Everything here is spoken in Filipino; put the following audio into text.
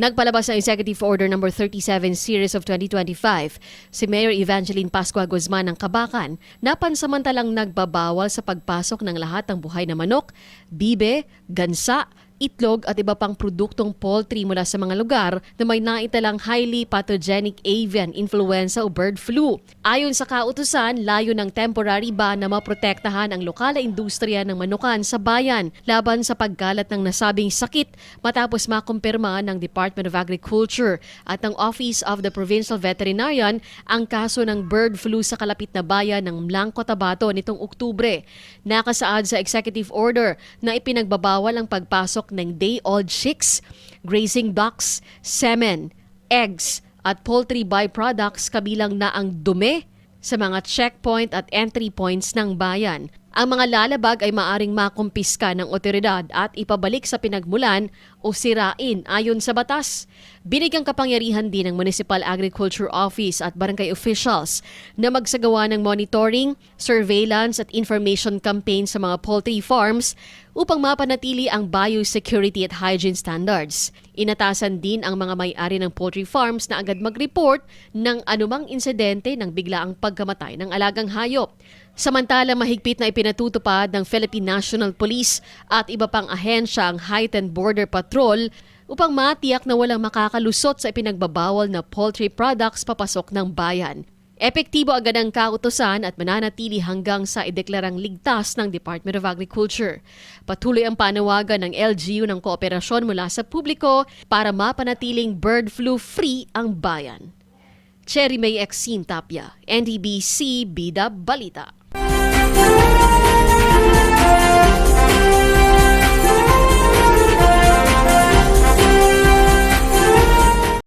Nagpalabas ng Executive Order No. 37 Series of 2025 si Mayor Evangeline Pascua Guzman ng Kabakan na pansamantalang nagbabawal sa pagpasok ng lahat ng buhay na manok, bibe, gansa, itlog at iba pang produktong poultry mula sa mga lugar na may naitalang highly pathogenic avian influenza o bird flu. Ayon sa kautusan, layo ng temporary ban na maprotektahan ang lokal na industriya ng manukan sa bayan laban sa pagkalat ng nasabing sakit matapos makumpirma ng Department of Agriculture at ng Office of the Provincial Veterinarian ang kaso ng bird flu sa kalapit na bayan ng Blanco Tabato nitong Oktubre. Nakasaad sa executive order na ipinagbabawal ang pagpasok ng day-old chicks, grazing ducks, semen, eggs at poultry byproducts kabilang na ang dumi sa mga checkpoint at entry points ng bayan. Ang mga lalabag ay maaring makumpiska ng otoridad at ipabalik sa pinagmulan o sirain ayon sa batas. Binigyang kapangyarihan din ng Municipal Agriculture Office at barangay officials na magsagawa ng monitoring, surveillance at information campaign sa mga poultry farms upang mapanatili ang biosecurity at hygiene standards. Inatasan din ang mga may-ari ng poultry farms na agad mag-report ng anumang insidente ng biglaang pagkamatay ng alagang hayop. Samantala, mahigpit na ipinatutupad ng Philippine National Police at iba pang ahensya ang Heightened Border Patrol upang matiyak na walang makakalusot sa ipinagbabawal na poultry products papasok ng bayan. Epektibo agad ang kautosan at mananatili hanggang sa ideklarang ligtas ng Department of Agriculture. Patuloy ang panawagan ng LGU ng kooperasyon mula sa publiko para mapanatiling bird flu-free ang bayan. Cherry May Exin Tapia, NDBC Bida Balita.